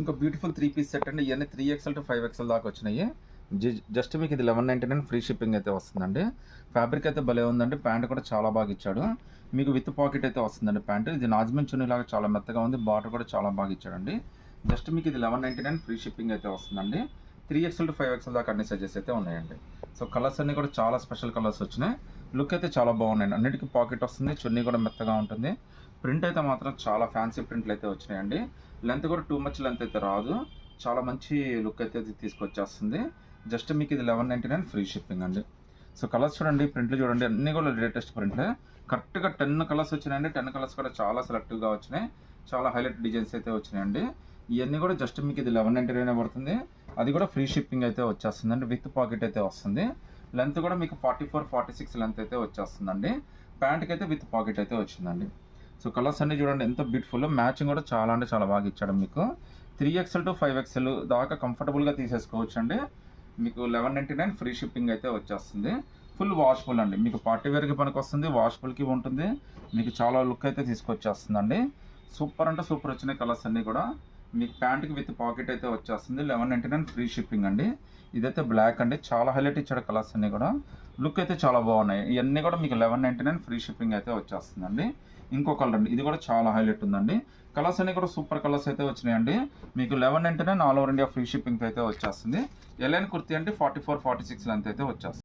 ఇంకా beautiful three piece set అండి. ఇవన్నీ three XL to five XL దాకా వచ్చినాయి. జస్ట్ మీకు ఇది eleven ninety nine free shipping అయితే వస్తుందండి. ఫ్యాబ్రిక్ అయితే భలే ఉందండి. ప్యాంట్ కూడా చాలా బాగా ఇచ్చాడు. మీకు విత్ పాకెట్ అయితే వస్తుందండి ప్యాంట్ ఇది నాజ్మిన్ చున్నీ లాగా చాలా మెత్తగా ఉంది. బాటర్ కూడా చాలా బాగా ఇచ్చాడండి. జస్ట్ మీకు ఇది eleven ninety nine free shipping అయితే వస్తుందండి. Three XL to five XL దాకా అన్ని సైజెస్ అయితే ఉన్నాయండి. సో కలర్స్ అన్ని కూడా చాలా స్పెషల్ కలర్స్ వచ్చినాయి. లుక్ అయితే చాలా బాగున్నాయండి. అన్నిటికీ పాకెట్ వస్తుంది. చున్నీ కూడా మెత్తగా ఉంటుంది. ప్రింట్ అయితే మాత్రం చాలా ఫ్యాన్సీ ప్రింట్లు అయితే వచ్చినాయండి. లెంత్ కూడా టూ మచ్ లెంత్ అయితే రాదు. చాలా మంచి లుక్ అయితే తీసుకొచ్చేస్తుంది. జస్ట్ మీకు ఇది eleven ninety nine free shipping అండి. సో కలర్స్ చూడండి ప్రింట్లు చూడండి అన్నీ కూడా లేటెస్ట్ ప్రింట్లే కరెక్ట్గా టెన్ కలర్స్ వచ్చినాయండి. టెన్ కలర్స్ కూడా చాలా సెలెక్టివ్గా వచ్చినాయి. చాలా హైలైట్ డిజైన్స్ అయితే వచ్చినాయండి. ఇవన్నీ కూడా జస్ట్ మీకు ఇది లెవెన్ నైంటీ నైన్ పడుతుంది. అది కూడా ఫ్రీ షిప్పింగ్ అయితే వచ్చేస్తుందండి విత్ పాకెట్ అయితే వస్తుంది. లెంత్ కూడా మీకు forty four forty six length అయితే వచ్చేస్తుందండి. ప్యాంట్కి అయితే విత్ పాకెట్ అయితే వచ్చిందండి. సో కలర్స్ అన్నీ చూడండి ఎంత బ్యూటిఫుల్ మ్యాచింగ్ కూడా చాలా అంటే చాలా బాగా ఇచ్చాడు మీకు. Three XL to five XL దాకా కంఫర్టబుల్గా తీసేసుకోవచ్చు అండి మీకు eleven ninety nine free shipping అయితే వచ్చేస్తుంది. ఫుల్ వాష్ఫుల్ అండి. మీకు పార్టీ వేర్కి పనికి వస్తుంది వాషబుల్కి ఉంటుంది. మీకు చాలా లుక్ అయితే తీసుకొచ్చేస్తుందండి. సూపర్ అంటే సూపర్ వచ్చినాయి కలర్స్ అన్నీ కూడా. మీకు ప్యాంట్కి విత్ పాకెట్ అయితే వచ్చేస్తుంది. Eleven ninety nine free shipping అండి. ఇదైతే బ్లాక్ అండి. చాలా హైలైట్ ఇచ్చాడు కలర్స్ అన్నీ కూడా. లుక్ అయితే చాలా బాగున్నాయి. ఇవన్నీ కూడా మీకు eleven ninety nine free shipping అయితే వచ్చేస్తుందండి. ఇంకో కలర్ అండి. ఇది కూడా చాలా హైలైట్ ఉందండి. కలర్స్ అన్ని కూడా సూపర్ కలర్స్ అయితే వచ్చినాయండి. మీకు eleven ninety nine all over India free shipping అయితే వచ్చేస్తుంది. ఎలైన్ కుర్తి అంటే forty four forty six length అయితే వచ్చేస్తుంది.